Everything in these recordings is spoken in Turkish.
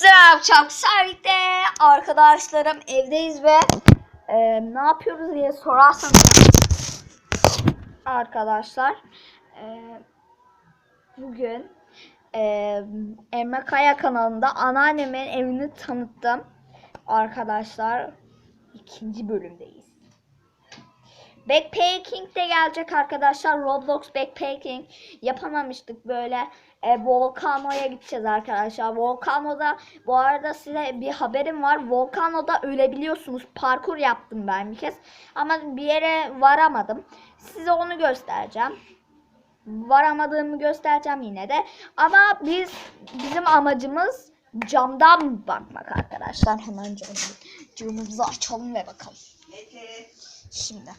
Selam çok birlikte arkadaşlarım evdeyiz ve e, ne yapıyoruz diye sorarsanız. Arkadaşlar e, bugün e, Emre Kaya kanalında anneannemin evini tanıttım. Arkadaşlar ikinci bölümdeyiz. Backpacking de gelecek arkadaşlar. Roblox Backpacking yapamamıştık böyle. E, Volcano'ya gideceğiz arkadaşlar. Volcano'da bu arada size bir haberim var. Volcano'da ölebiliyorsunuz. Parkur yaptım ben bir kez. Ama bir yere varamadım. Size onu göstereceğim. Varamadığımı göstereceğim yine de. Ama biz bizim amacımız camdan bakmak arkadaşlar. Hemen camı, camımızı açalım ve bakalım. Şimdi.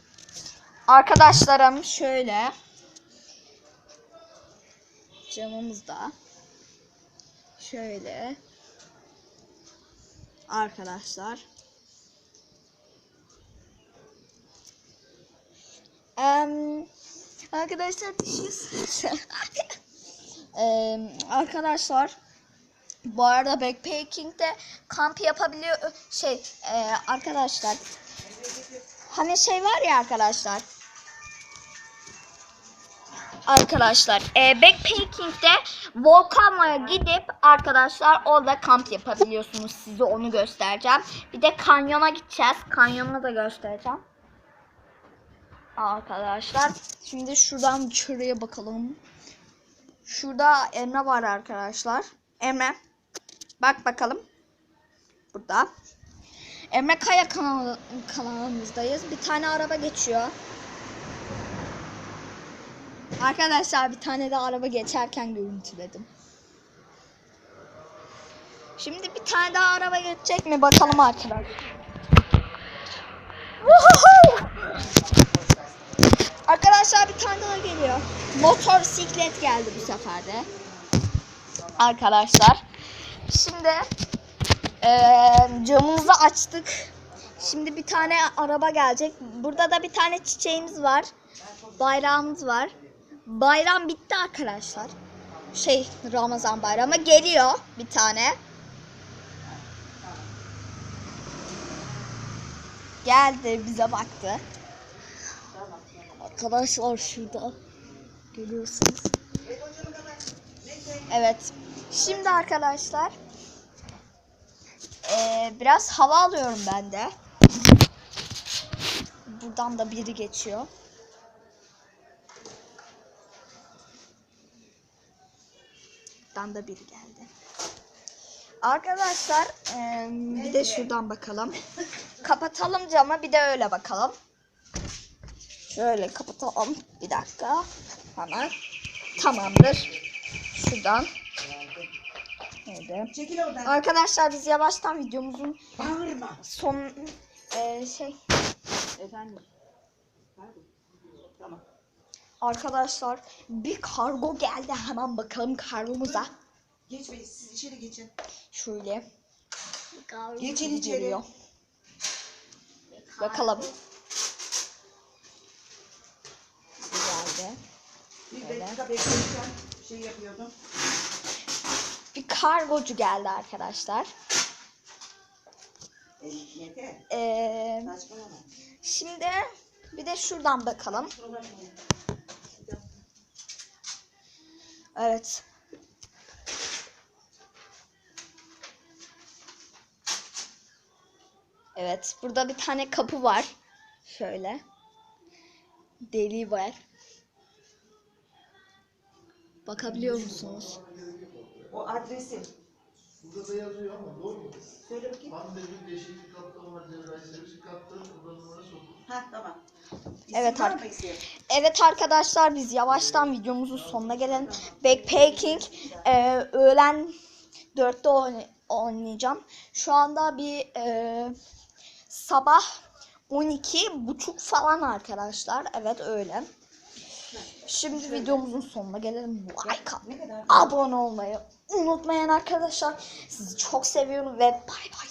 Arkadaşlarım şöyle. Camımızda. Şöyle. Arkadaşlar. Em, arkadaşlar düşüyorsunuz. Em, arkadaşlar bu arada backpacking'de kamp yapabiliyor şey e, arkadaşlar Hani şey var ya arkadaşlar. Arkadaşlar e, backpacking'de Volcano'ya gidip arkadaşlar orada kamp yapabiliyorsunuz. Size onu göstereceğim. Bir de kanyona gideceğiz. Kanyonu da göstereceğim. Arkadaşlar şimdi şuradan şuraya bakalım. Şurada Emre var arkadaşlar. Emre bak bakalım. Burada. Emre Kaya kanalı, kanalımızdayız. Bir tane araba geçiyor. Arkadaşlar bir tane de araba geçerken görüntüledim. Şimdi bir tane daha araba geçecek mi bakalım arkadaşlar. Arkadaşlar bir tane daha geliyor. Motosiklet geldi bu sefer de. Arkadaşlar. Şimdi ee, camımızı açtık. Şimdi bir tane araba gelecek. Burada da bir tane çiçeğimiz var. Bayrağımız var. Bayram bitti arkadaşlar. Şey Ramazan bayramı geliyor bir tane. Geldi bize baktı. Arkadaşlar şurada görüyorsunuz. Evet. Şimdi arkadaşlar ee, biraz hava alıyorum ben de. Buradan da biri geçiyor. Buradan da biri geldi. Arkadaşlar ee, bir de şuradan bakalım. Kapatalım camı bir de öyle bakalım. Şöyle kapatalım. Bir dakika. Hemen. Tamamdır. Şuradan. Öyle. Çekil oradan. Arkadaşlar biz yavaştan videomuzun Bağırma. son e, şey Efendim. Tamam. Arkadaşlar bir kargo geldi hemen bakalım kargomuza. Geç bey siz içeri geçin. Şöyle. Geçin içeri. geliyor. Bakalım. Geldi. Bir Öyle. dakika bekleyeceğim. Şey yapıyordum. Bir kargocu geldi arkadaşlar. Ee, Saçmalama. şimdi bir de şuradan bakalım. Evet. Evet, burada bir tane kapı var. Şöyle. Deliği var. Bakabiliyor musunuz? O adresi. Burada da yazıyor ama doğru mu? Söyle bakayım. Pandemi değişiklik katlama cerrahi servisi kattı. Burada numarası olur. Ha tamam. İsim Evet, var isim? Evet arkadaşlar biz yavaştan videomuzun sonuna gelelim. Backpacking e, öğlen 4'te oyn- oynayacağım. Şu anda bir e, sabah 12 buçuk falan arkadaşlar. Evet öyle. Şimdi videomuzun sonuna gelelim. Like abone olmayı unutmayın arkadaşlar. Sizi çok seviyorum ve bay bay.